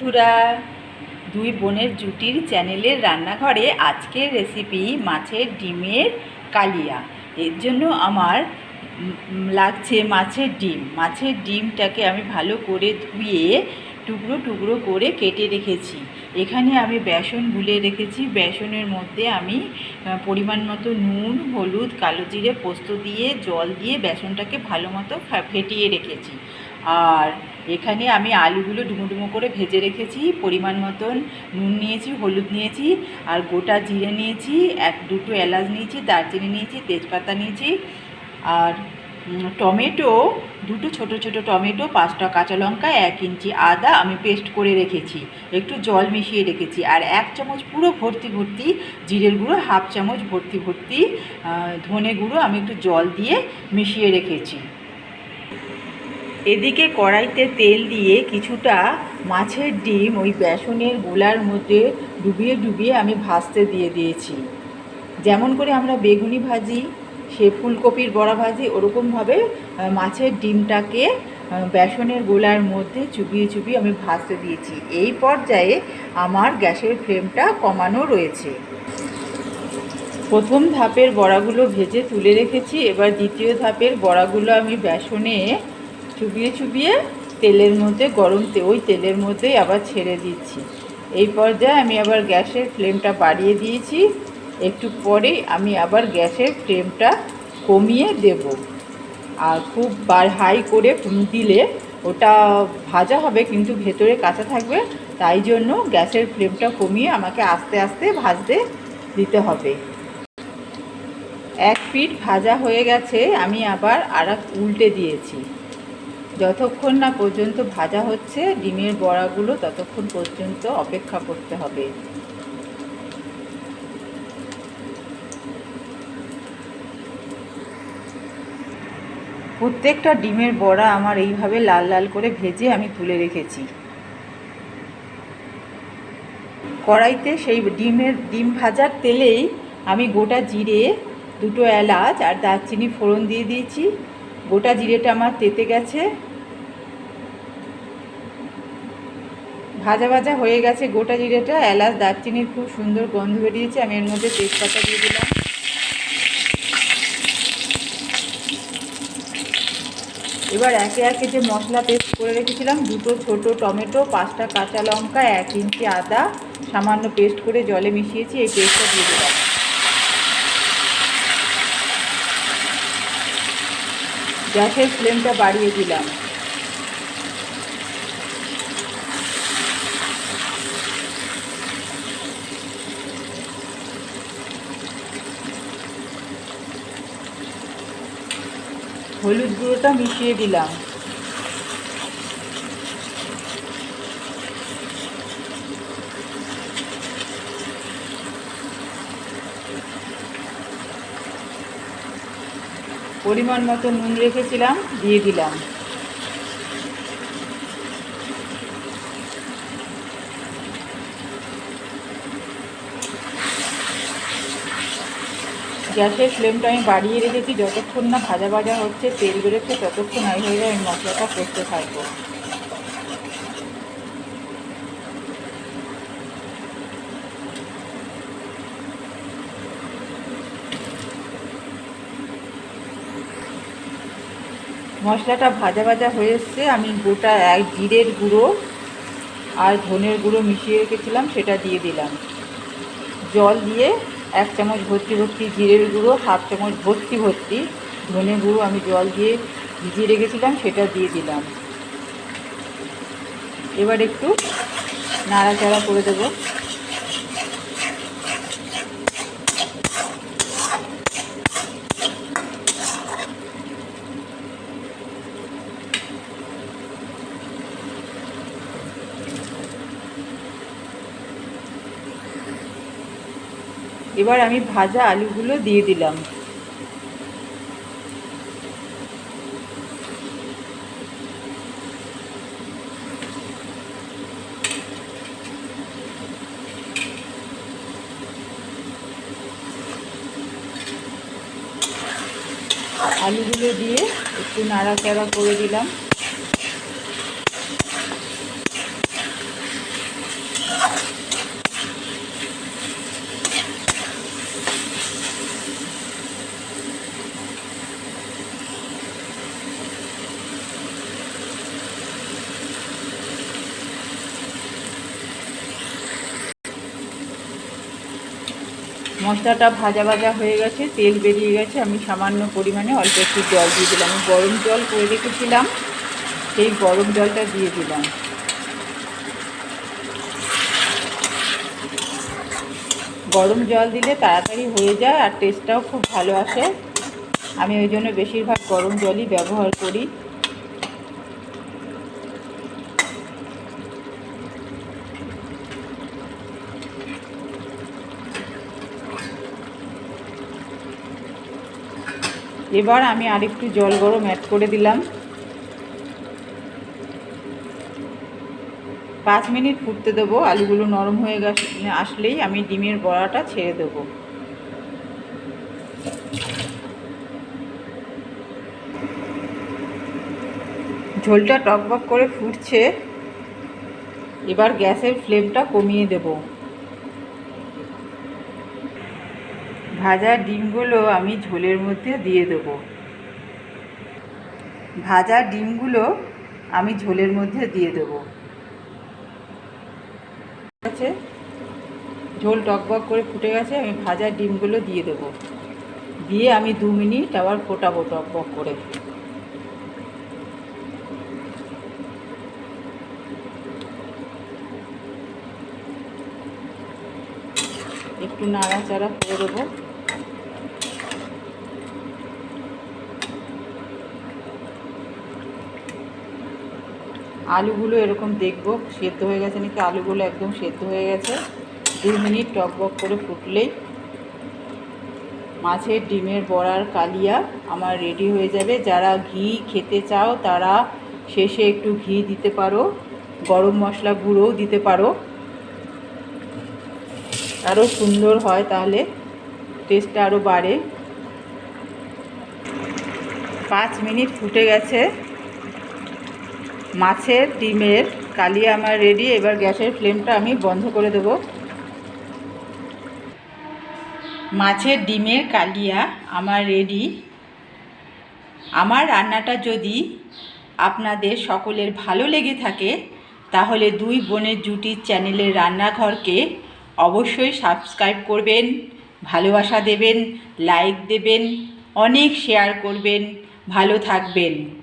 বন্ধুরা, দুই বোনের জুটির চ্যানেলের রান্নাঘরে আজকের রেসিপি মাছের ডিমের কালিয়া। এর জন্য আমার লাগছে মাছের ডিম। মাছের ডিমটাকে আমি ভালো করে ধুয়ে টুকরো টুকরো করে কেটে রেখেছি। এখানে আমি বেসন গুলে রেখেছি। বেসনের মধ্যে আমি পরিমাণ মতো নুন, হলুদ, কালো জিরে, পোস্ত দিয়ে, জল দিয়ে বেসনটাকে ভালো মতো ফেটিয়ে রেখেছি। আর এখানে আমি আলুগুলো ডুমো ডুমো করে ভেজে রেখেছি, পরিমাণ মতন নুন নিয়েছি, হলুদ নিয়েছি, আর গোটা জিরে নিয়েছি, এক দুটো এলাচ নিয়েছি, দারচিনি নিয়েছি, তেজপাতা নিয়েছি, আর টমেটো, দুটো ছোট ছোট টমেটো, পাঁচটা কাঁচা লঙ্কা, এক ইঞ্চি আদা আমি পেস্ট করে রেখেছি, একটু জল মিশিয়ে রেখেছি, আর এক চামচ পুরো ভর্তি ভর্তি জিরের গুঁড়ো, হাফ চামচ ভর্তি ভর্তি ধনে গুঁড়ো আমি একটু জল দিয়ে মিশিয়ে রেখেছি। এদিকে কড়াইতে তেল দিয়ে কিছুটা মাছের ডিম ওই বেসনের গোলার মধ্যে ডুবিয়ে ডুবিয়ে আমি ভাজতে দিয়ে দিয়েছি। যেমন করে আমরা বেগুনি ভাজি, সে ফুলকপির বড়া ভাজি, ওরকমভাবে মাছের ডিমটাকে বেসনের গোলার মধ্যে চুবিয়ে চুবিয়ে আমি ভাজতে দিয়েছি। এই পর্যায়ে আমার গ্যাসের ফ্লেমটা কমানো রয়েছে। প্রথম ধাপের বড়াগুলো ভেজে তুলে রেখেছি। এবার দ্বিতীয় ধাপের বড়াগুলো আমি বেসনে চুবিয়ে চুবিয়ে তেলের মধ্যে, গরম ওই তেলের মধ্যেই আবার ছেড়ে দিচ্ছি। এই পর্যায়ে আমি আবার গ্যাসের ফ্লেমটা বাড়িয়ে দিয়েছি। একটু পরেই আমি আবার গ্যাসের ফ্লেমটা কমিয়ে দেব। আর খুব বার হাই করে দিলে ওটা ভাজা হবে, কিন্তু ভেতরে কাঁচা থাকবে। তাই জন্য গ্যাসের ফ্লেমটা কমিয়ে আমাকে আস্তে আস্তে ভাজতে দিতে হবে। এক পিঠ ভাজা হয়ে গেছে, আমি আবার আর উল্টে দিয়েছি। যতক্ষণ না পর্যন্ত ভাজা হচ্ছে, ডিমের বড়াগুলো ততক্ষণ পর্যন্ত অপেক্ষা করতে হবে। প্রত্যেকটা ডিমের বড়া আমার এইভাবে লাল লাল করে ভেজে আমি তুলে রেখেছি। কড়াইতে সেই ডিমের, ডিম ভাজার তেলেই আমি গোটা জিরে, দুটো এলাচ আর দারচিনি ফোড়ন দিয়ে দিয়েছি। গোটা জিরেটা আমার তেতে গেছে। ভাজা ভাজা হয়ে গেছে গোটা জিরেটা, এলাচ, দারচিনির খুব সুন্দর গন্ধ বেরিয়েছে, আমি এর মধ্যে তেজপাতা দিয়ে দিলাম। এবার একে একে যে মশলা পেস্ট করে রেখেছিলাম, দুটো ছোট টমেটো, পাঁচটা কাঁচা লঙ্কা, এক ইঞ্চি আদা, সামান্য পেস্ট করে জলে মিশিয়েছি, এই পেস্টটা দিয়ে দিলাম। গ্যাসের ফ্লেমটা বাড়িয়ে দিলাম। হলুদ গুঁড়োটা মিশিয়ে দিলাম। পরিমাণ মতো নুন রেখেছিলাম দিয়ে দিলাম। গ্যাসের ফ্লেমটা আমি বাড়িয়ে রেখেছি। যতক্ষণ না ভাজা ভাজা হচ্ছে, তেল বেরোচ্ছে, ততক্ষণ হয়ে যায় আমি মশলাটা করতে থাকব। মশলাটা ভাজা ভাজা হয়ে এসছে। আমি গোটা এক জিরের গুঁড়ো আর ধনের গুঁড়ো মিশিয়ে রেখেছিলাম, সেটা দিয়ে দিলাম। জল দিয়ে এক চামচ ভর্তি ভর্তি জিরের গুঁড়ো, হাফ চামচ ভর্তি ভর্তি ধনে গুঁড়ো আমি জল দিয়ে ভিজিয়ে রেখেছিলাম, সেটা দিয়ে দিলাম। এবার একটু নাড়াচাড়া করে দেবো। এবার আমি ভাজা আলুগুলো দিয়ে দিলাম। আলুগুলো দিয়ে একটু নাড়াচাড়া করে দিলাম। মশলাটা ভাজা ভাজা হয়ে গেছে, তেল বেরিয়ে গেছে, আমি সামান্য পরিমাণে অল্প একটু জল দিয়ে দিলাম। আমি গরম জল করে রেখেছিলাম, সেই গরম জলটা দিয়ে দিলাম। গরম জল দিলে তাড়াতাড়ি হয়ে যায় আর টেস্টটাও খুব ভালো আসে। আমি ওই জন্য বেশিরভাগ গরম জলই ব্যবহার করি। এবার আমি আরেকটু জল গরম অ্যাড করে দিলাম। পাঁচ মিনিট ফুটতে দেবো, আলুগুলো নরম হয়ে আসলেই আমি ডিমের বড়াটা ছেড়ে দেবো। ঝোলটা টকবক করে ফুটছে, এবার গ্যাসের ফ্লেমটা কমিয়ে দেব। ভাজা ডিমগুলো আমি ঝোলের মধ্যে দিয়ে দেব। ভাজা ডিমগুলো আমি ঝোলের মধ্যে দিয়ে দেবো। আছে? ঝোল টকবক করে ফুটে গেছে, আমি ভাজা ডিমগুলো দিয়ে দেবো। দিয়ে আমি দু মিনিট আবার ফোটাবো টকবক করে। একটু নাড়াচাড়া করে দেবো। আলুগুলো এরকম দেখব। সেদ্ধ হয়ে গেছে নাকি? আলুগুলো একদম সেদ্ধ হয়ে গেছে। দু মিনিট টক টকবক করে ফুটলেই মাছের ডিমের বড়ার কালিয়া আমার রেডি হয়ে যাবে। যারা ঘি খেতে চাও, তারা শেষে একটু ঘি দিতে পারো। গরম মশলা গুঁড়োও দিতে পারো। আরও সুন্দর হয় তাহলে। টেস্টটা আরও বাড়ে। পাঁচ মিনিট ফুটে গেছে। মাছের, ডিমের কালিয়া আমার রেডি এবার গ্যাসের ফ্লেমটা আমি বন্ধ করে দেব। মাছের, ডিমের, কালিয়া আমার রেডি আমার রান্নাটা যদি আপনাদের সকলের ভালো লেগে থাকে, তাহলে দুই বোনের জুটির চ্যানেলের রান্নাঘরকে অবশ্যই সাবস্ক্রাইব করবেন, ভালোবাসা দেবেন লাইক দেবেন, অনেক শেয়ার করবেন, ভালো থাকবেন।